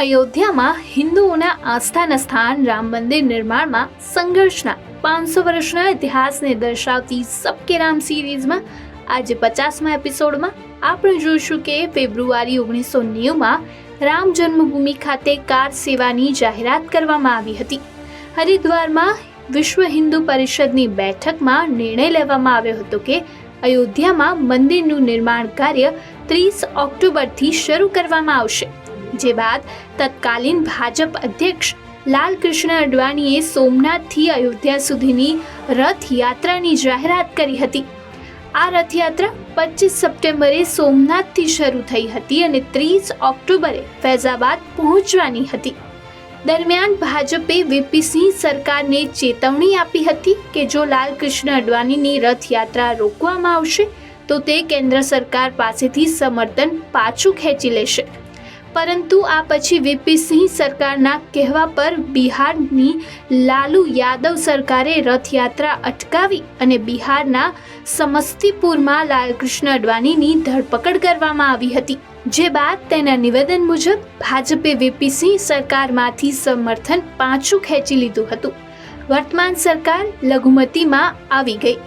અયોધ્યામાં હિન્દુઓના આસ્થાના સ્થાન, રામ મંદિર નિર્માણમાં સંઘર્ષના પાંચસો વર્ષના ઇતિહાસને દર્શાવતી સબકે રામ સિરીઝમાં આજે પચાસમા એપિસોડમાં આપણે જોઈશું કે ફેબ્રુઆરી ઓગણીસો નેવુંમાં રામ જન્મભૂમિ ખાતે કાર સેવાની જાહેરાત કરવામાં આવી હતી. હરિદ્વારમાં વિશ્વ હિન્દુ પરિષદની બેઠકમાં નિર્ણય લેવામાં આવ્યો હતો કે અયોધ્યામાં મંદિરનું નિર્માણ કાર્ય ત્રીસ ઓક્ટોબરથી શરૂ કરવામાં આવશે. જે બાદ તત્કાલીન ભાજપ અધ્યક્ષ લાલકૃષ્ણ અડવાણીએ સોમનાથથી અયોધ્યા સુધીની રથયાત્રાની જાહેરાત કરી હતી. આ રથયાત્રા પચીસ સપ્ટેમ્બરે સોમનાથથી શરૂ થઈ હતી અને ત્રીસ ઓક્ટોબરે ફૈઝાબાદ પહોંચવાની હતી. દરમિયાન ભાજપે વીપી સિંહ સરકારને ચેતવણી આપી હતી કે જો લાલકૃષ્ણ અડવાણીની રથયાત્રા રોકવામાં આવશે, તો તે કેન્દ્ર સરકાર પાસેથી સમર્થન પાછું ખેંચી લેશે. પરંતુ આ પછી વીપીસિંહ સરકારના કહેવા પર બિહારની લાલુ યાદવ સરકારે રથયાત્રા અટકાવી અને બિહારના સમસ્તીપુરમાં લાલકૃષ્ણ અડવાણીની ધરપકડ કરવામાં આવી હતી. જે બાદ તેના નિવેદન મુજબ ભાજપે વીપી સિંહ સરકારમાંથી સમર્થન પાછું ખેંચી લીધું હતું. વર્તમાન સરકાર લઘુમતીમાં આવી ગઈ.